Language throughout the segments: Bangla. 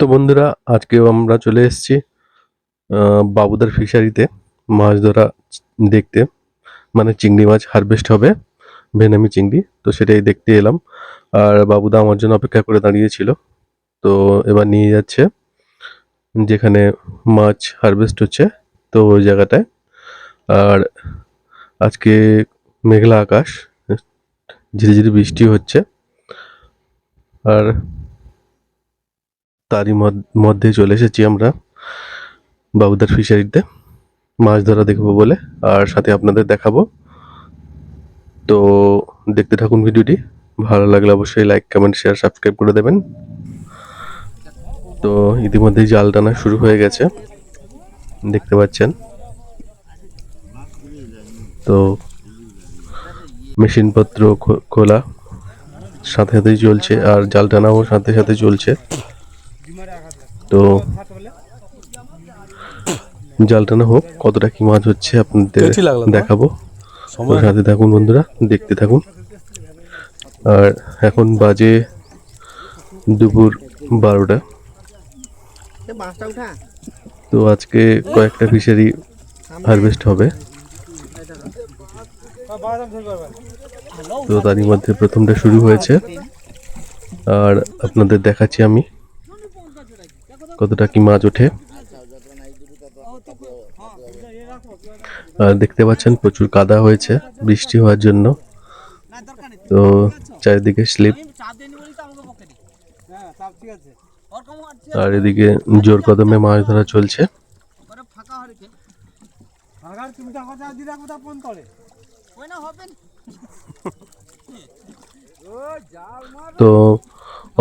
তো বন্ধুরা, আজকেও আমরা চলে এসেছি বাবুদার ফিশারিতে মাছ ধরা দেখতে। মানে চিংড়ি মাছ হারভেস্ট হবে, ভেনামি চিংড়ি, তো সেটাই দেখতে এলাম। আর বাবুদা আমার জন্য অপেক্ষা করে দাঁড়িয়েছিল, তো এবার নিয়ে যাচ্ছে, যেখানে মাছ হারভেস্ট হচ্ছে, তো ওই জায়গাটায়। আর আজকে মেঘলা আকাশ, ঝিরিঝিরি বৃষ্টি হচ্ছে। আর তারই মধ্য- চলে এসেছি আমরা বাবুদার ফিশারিতে মাছ ধরা দেখব বলে, আর সাথে আপনাদের দেখাবো। তো দেখতে থাকুন ভিডিওটি। ভালো লাগলে অবশ্যই লাইক কমেন্ট শেয়ার সাবস্ক্রাইব করে দেবেন। তো ইতিমধ্যেই জাল টানা শুরু হয়ে গেছে। দেখতে পাচ্ছেন। তো মেশিনপত্র খোলা, সাথে সাথেই চলছে, আর জাল টানাও সাথে সাথে চলছে। তো জাল টানা হোক কতটা কি মাছ হচ্ছে আপনাদের দেখাবো। সাথে থাকুন বন্ধুরা দেখতে থাকুন। আর এখন বাজে দুপুর বারোটা। তো আজকে কয়েকটা ফিশারি হারভেস্ট হবে। তো তারই মধ্যে প্রথমটা শুরু হয়েছে। আর আপনাদের দেখাচ্ছি আমি। কতটা কি মাছ ওঠে? আর দেখতে পাচ্ছেন প্রচুর কাদা হয়েছে, বৃষ্টি হওয়ার জন্য। তো চারিদিকে স্লিপ। আর এদিকে জোর কদমে মাছ ধরা চলছে। তো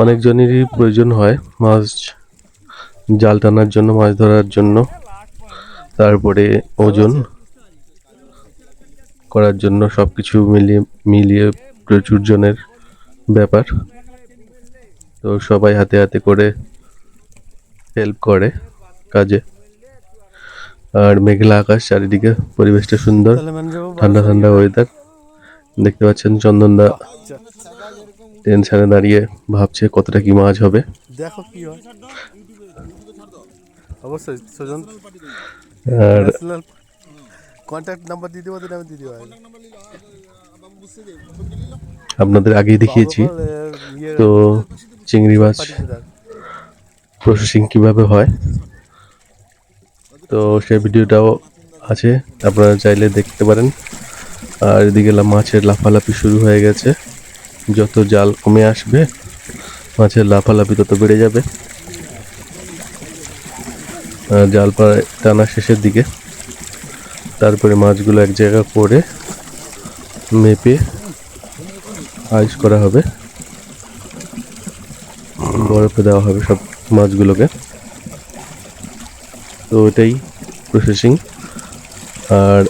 অনেকজনেরই প্রয়োজন হয় মাছ জাল টানার জন্য মাছ ধরার জন্য তারপরে ওজন করার জন্য সব কিছু মিলিয়ে মিলিয়ে প্রচুর জনের ব্যাপার। তো সবাই হাতে হাতে করে হেল্প করে কাজে। আর মেঘলা আকাশ চারিদিকে পরিবেশটা সুন্দর ঠান্ডা ঠান্ডা ওয়েদার দেখতে পাচ্ছেন চন্দনদা টেনশনে দাঁড়িয়ে ভাবছে কতটা কি মাছ হবে। দেখো কি হয়। অবশ্যই সুজন। আর ন্যাশনাল কন্ট্যাক্ট নাম্বার দিয়ে দেবো আমি দিয়ে দেবো। আপনাদের আগেই দেখিয়েছি। ইয়ে তো চিংড়ি মাছ প্রসেসিং কীভাবে হয়? তো সেই ভিডিওটাও আছে আপনারা চাইলে দেখতে পারেন। আর এদিকে মাছের লাফালাফি শুরু হয়ে গেছে। যত জাল কমে আসবে মাছের লাফালাফি তত বেড়ে যাবে। জাল প্রায় টানা শেষের দিকে। তারপরে মাছগুলো এক জায়গা করে মেপে আইস করা হবে। বরফে দেওয়া হবে সব মাছগুলোকে। তো এটাই প্রসেসিং আর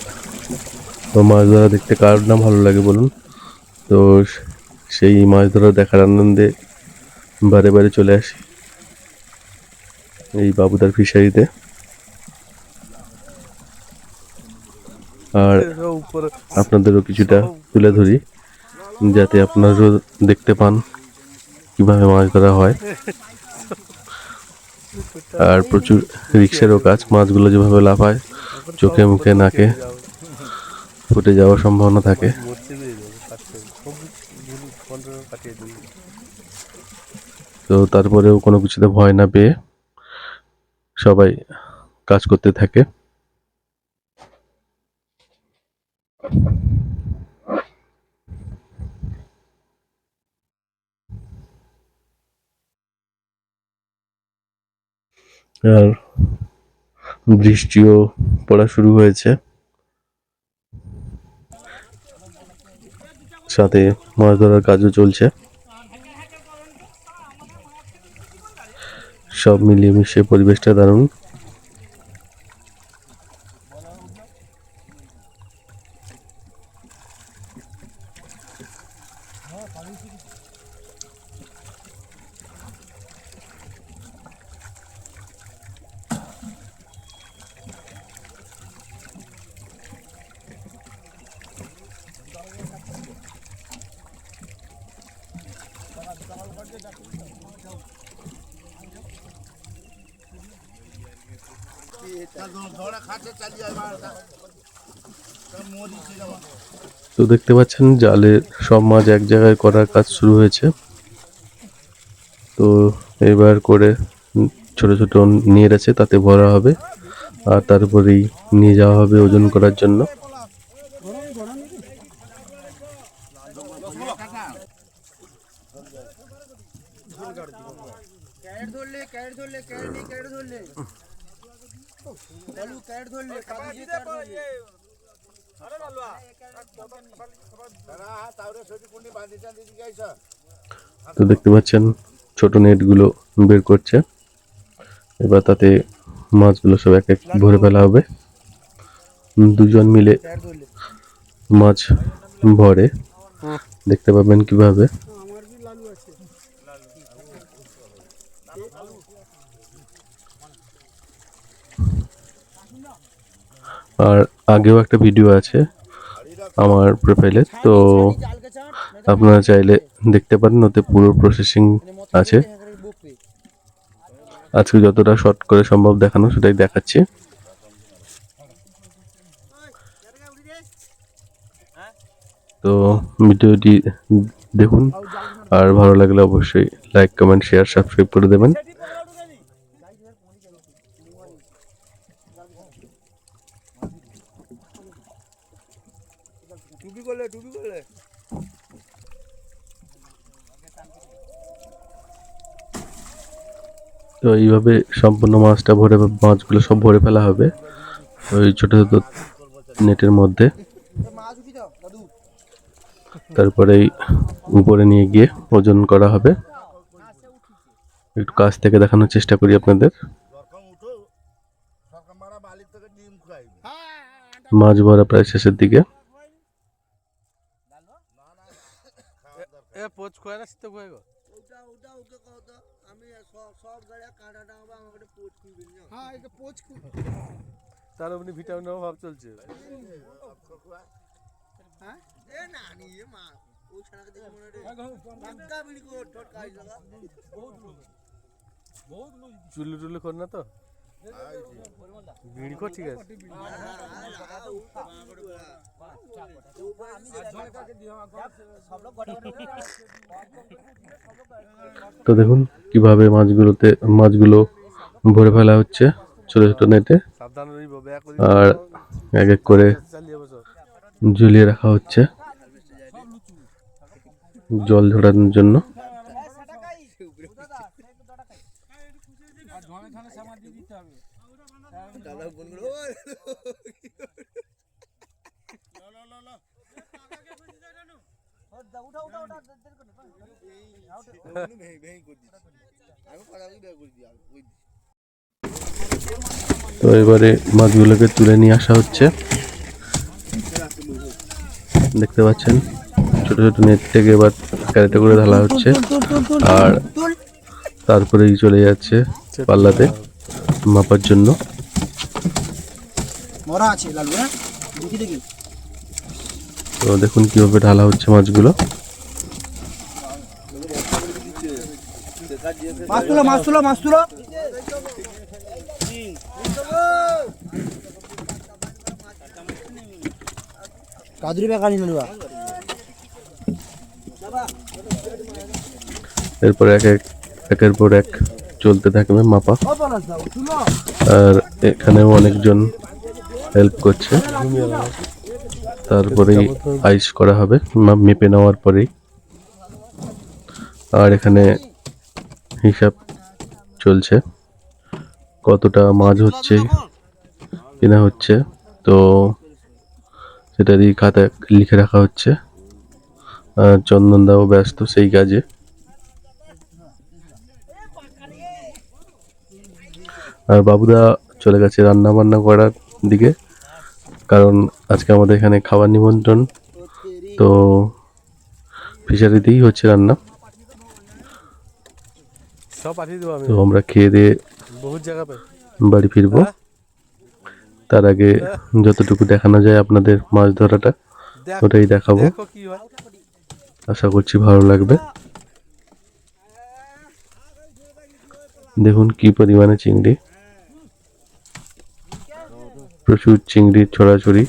মাছ ধরা দেখতে কার না ভালো লাগে বলুন? তো সেই মাছ ধরা দেখার আনন্দে বারে বারে চলে আসি। এই বাবুদার ফিশারিতে। আর আপনাদেরও কিছুটা তুলে ধরি, যাতে আপনারাও দেখতে পান কীভাবে মাছ ধরা হয়। আর প্রচুর রিক্সারও কাজ, মাছগুলো যেভাবে লাফায়, চোখে মুখে, নাকে ফুটে যাওয়ার সম্ভাবনা থাকে। তো তারপরেও কোনো কিছুতে ভয় না পেয়ে সবাই কাজ করতে থাকে। আর বৃষ্টিও পড়া শুরু হয়েছে। সাথে মাছ ধরার কাজও চলছে। সব মিলিয়ে মিশিয়ে পরিবেশটা দারুণ। তো দেখতে পাচ্ছেন জালের সব মাছ এক জায়গায় করার কাজ শুরু হয়েছে। তো এবার করে ছোট ছোট নিয়ে আছে তাতে ভরা হবে। আর তারপরেই নিয়ে যাওয়া হবে ওজন করার জন্য। ক্যারেট ধরলে। ধরলে ধরলে। ধরলে তো দেখতে পাচ্ছেন ছোট নেটগুলো বের করছে। এবার তাতে মাছগুলো সব এক এক ভরে ফেলা হবে। দুজন মিলে মাছ ভরে। দেখতে পাবেন কীভাবে। আমার কি লালু আছে? আর আগেও একটা ভিডিও আছে আমার প্রোফাইলে তো আপনারা চাইলে দেখতে পারেন, ওতে পুরো প্রসেসিং আছে। আজকে যতটা শর্ট করে সম্ভব দেখানো, সেটাই দেখাচ্ছি। তো ভিডিওটি দেখুন, আর ভালো লাগলে অবশ্যই লাইক কমেন্ট শেয়ার সাবস্ক্রাইব করে দেবেন। তো এইভাবে সম্পূর্ণ মাছটা ভরে, মাছগুলো সব ভরে ফেলা হবে ওই ছোট ছোট নেটের মধ্যে। তারপরেই উপরে নিয়ে গিয়ে ওজন করা হবে। একটু কাছ থেকে দেখানোর চেষ্টা করি আপনাদের। মাছ ভরা প্রায় শেষের দিকে কয় গো ওটা ওটা ওকে কও তো আমি সব সব গাড়ি কাটাটা হবে আমাকে পোচ খুলবি হ্যাঁ এটা পোচ খুল তার অমনি ভিটামিন অভাব চলছে। হ্যাঁ? না নি মা ও ছাড়া দেখি মনে রে বাক্কা বিড়ি কো ঠট কাজ লাগা চুল্লু টুল্লু কর না তো? কর ঠিক আছে। তো দেখুন কীভাবে মাছগুলোতে, মাছগুলো ভরে ফেলা হচ্ছে ছোট ছোট নেটে। আর এক এক করে ঝুলিয়ে রাখা হচ্ছে জল ঝরানোর জন্য। তো এবারে মাছগুলোকে তুলে নিয়ে আসা হচ্ছে। দেখতে পাচ্ছেন ছোট ছোট নেট থেকে এবার ক্যারেটে করে ঢালা হচ্ছে। আর তারপরেই চলে যাচ্ছে পাল্লাতে মাপার জন্য। মরা আছে লালু হ্যাঁ? দেখি দেখি। তো দেখুন কীভাবে ঢালা হচ্ছে মাছগুলো। মাছ তুলো মাছ তুলো মাছ তুলো কাদুরি বেকারি নেলুয়া এরপর এক এক একের পর এক চলতে থাকবে মাপা। আর এখানেও অনেকজন হেল্প করছে। তারপরেই আইস করা হবে মাপ মেপে নেওয়ার পরেই। আর এখানে হিসাব চলছে। কতটা মাছ হচ্ছে কেনা হচ্ছে তো সেটা দিয়ে খাতায় লিখে রাখা হচ্ছে। আর চন্দন দাও ব্যস্ত সেই কাজে। আর বাবুদা চলে গেছে রান্না বান্না করার দিকে। কারণ আজকে আমাদের এখানে খাবার নিমন্ত্রণ। তো ফিশারিতেই হচ্ছে রান্না। তো আমরা খেয়ে দিয়ে বাড়ি ফিরবো। তার আগে যতটুকু দেখানো যায় আপনাদের মাছ ধরাটা ওটাই দেখাবো। হয়। আশা করছি ভালো লাগবে। দেখুন কি পরিমাণে চিংড়ি। প্রচুর চিংড়ির ছড়াছড়ি।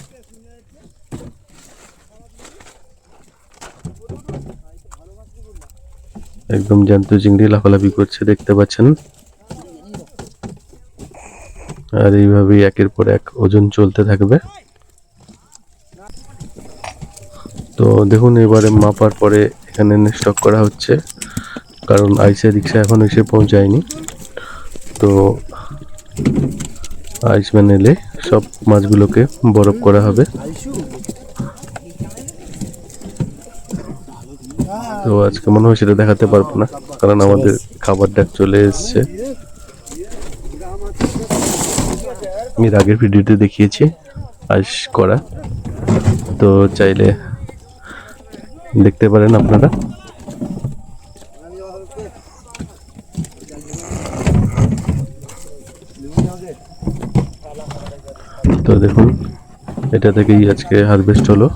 একদম জ্যান্ত চিংড়ি লাফালাফি করছে, দেখতে পাচ্ছেন? আর এইভাবেই একের পর এক ওজন চলতে থাকবে। তো দেখুন, এবারে মাপার পরে এখানে স্টক করা হচ্ছে, কারণ আইসে রিক্সা এখন এসে পৌঁছায়নি। তো আইসম্যান এলে সব মাছগুলোকে বরফ করা হবে। তো আজকে মনে হয় সেটা দেখাতে পারব না, কারণ আমাদের খাবার ডাক চলে এসছে। এর আগের ভিডিওতে দেখিয়েছি আইস করা। তো চাইলে দেখতে পারেন আপনারা। তো দেখুন, এটা থেকেই আজকে হারভেস্ট হলো।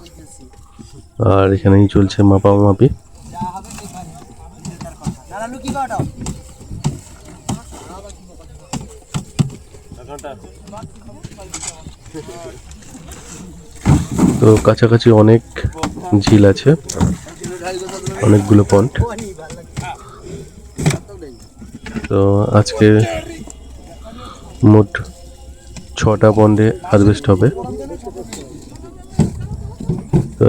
আর এখানেই চলছে মাপামাপি। তো কাছাকাছি অনেক ঝিল আছে, অনেকগুলো পন্ট তো আজকে মোট ছটা পন্ডে হারভেস্ট হবে। তো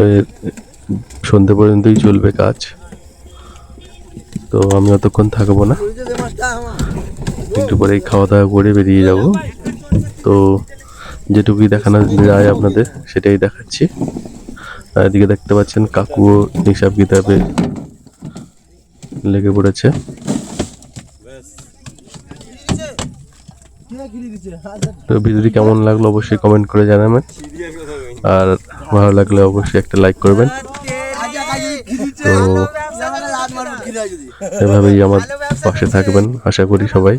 সন্ধে পর্যন্তই চলবে কাজ। তো আমি অতক্ষণ থাকব না। একটু পরেই খাওয়া দাওয়া করে বেরিয়ে যাব। তো যেটুকুই দেখানো যায় আপনাদের, সেটাই দেখাচ্ছি। এদিকে দেখতে পাচ্ছেন কাকুও হিসাব কিতাবে লেগে পড়েছে। তো ভিডিওটি কেমন লাগল অবশ্যই কমেন্ট করে জানাবেন। আর ভালো লাগলে অবশ্যই একটা লাইক করবেন। তো এভাবেই আমার পাশে থাকবেন। আশা করি সবাই।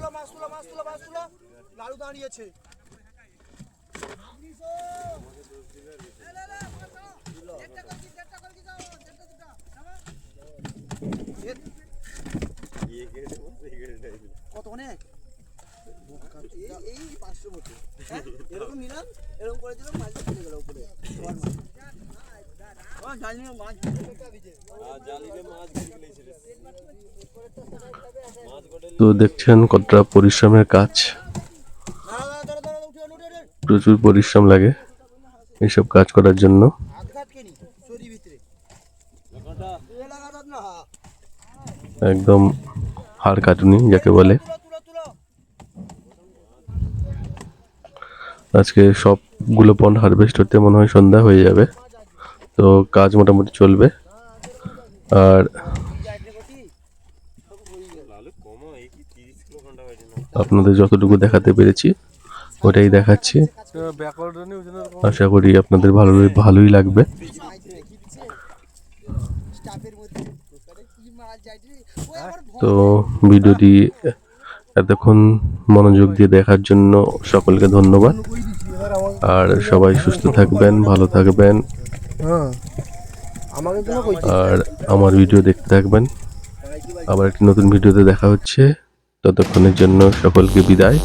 তো দেখছেন কতটা পরিশ্রমের কাজ। প্রচুর পরিশ্রম লাগে এইসব কাজ করার জন্য। একদম হাড় কাটুনি, যাকে বলে। আজকে সবগুলো পন্ড হারভেস্ট হতে মনে হয় সন্ধ্যা হয়ে যাবে। তো কাজ মোটামুটি চলবে। আর আপনাদের যতটুকু দেখাতে পেরেছি, ওটাই দেখাচ্ছি। আশা করি আপনাদের ভালো, ভালোই লাগবে। তো ভিডিওটি এতক্ষণ মনোযোগ দিয়ে দেখার জন্য সকলকে ধন্যবাদ। আর সবাই সুস্থ থাকবেন, ভালো থাকবেন। আর আমার ভিডিও দেখতে থাকবেন। আবার একটি নতুন ভিডিওতে দেখা হচ্ছে। ততক্ষণের জন্য সকলকে বিদায়।